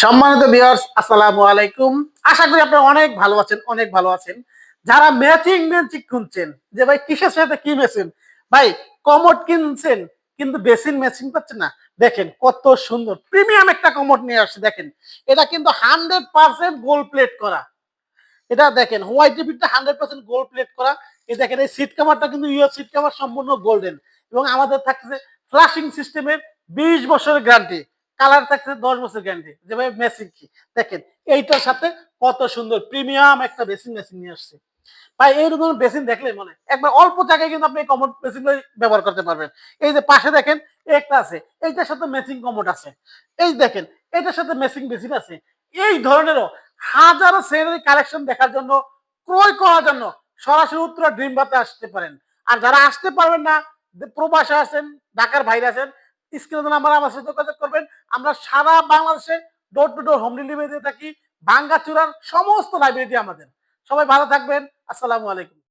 সম্মানিত ভিউয়ার্স আসসালামু আলাইকুম। আশা করি আপনারা অনেক ভালো আছেন, অনেক ভালো আছেন। যারা ম্যাচিং ম্যাচিং খুঁজছেন, যে ভাই কিসের সাথে কি মেশিন ভাই কমোড কিনছেন, কিন্তু বেসিন ম্যাচিং পাচ্ছেন না। দেখেন কত সুন্দর প্রিমিয়াম একটা কমোড নিয়ে আসছে, দেখেন। এটা কিন্তু হান্ড্রেড পার্সেন্ট গোল্ড প্লেট করা। এটা দেখেন হোয়াইট রিপিটটা হান্ড্রেড পার্সেন্ট গোল্ড প্লেট করা। এই দেখেন, এই সিট কাভারটা কিন্তু ইউএস সিট কাভার সম্পূর্ণ গোল্ডেন এবং আমাদের থাকছে ফ্লাশিং সিস্টেমের বিশ বছরের গ্যারান্টি কালার থাকছে দশ বছর গ্যারান্টি যেভাবে মেশিন কি? দেখেন, এইটার সাথে কত সুন্দর প্রিমিয়াম একটা বেসিন মেশিন নিয়ে আসছে। ভাই এইরকম বেসিন দেখলে মনে একবার অল্প জায়গায় কিন্তু আপনি কমোড মেশিন ব্যবহার করতে পারবেন। এই যে পাশে দেখেন, একটা আছে, এইটার সাথে মেশিং কমোড আছে। এই দেখেন, এটার সাথে মেশিং বেসিন আছে। এই ধরনেরও হাজারো সেলের কালেকশন দেখার জন্য, ক্রয় করার জন্য সরাসরি উত্তরা ড্রিম বাতে আসতে পারেন। আর যারা আসতে পারবেন না যে প্রবাসে আছেন, ঢাকার বাইরে আছেন, স্ক্রিনে নাম্বার আমার সাথে যোগাযোগ করবেন। আমরা সারা বাংলাদেশে door to door home delivery দিয়ে থাকি। ভাঙ্গাচুরার সমস্ত লাইব্রেরিটি আমাদের। সবাই ভালো থাকবেন। আসসালামু আলাইকুম।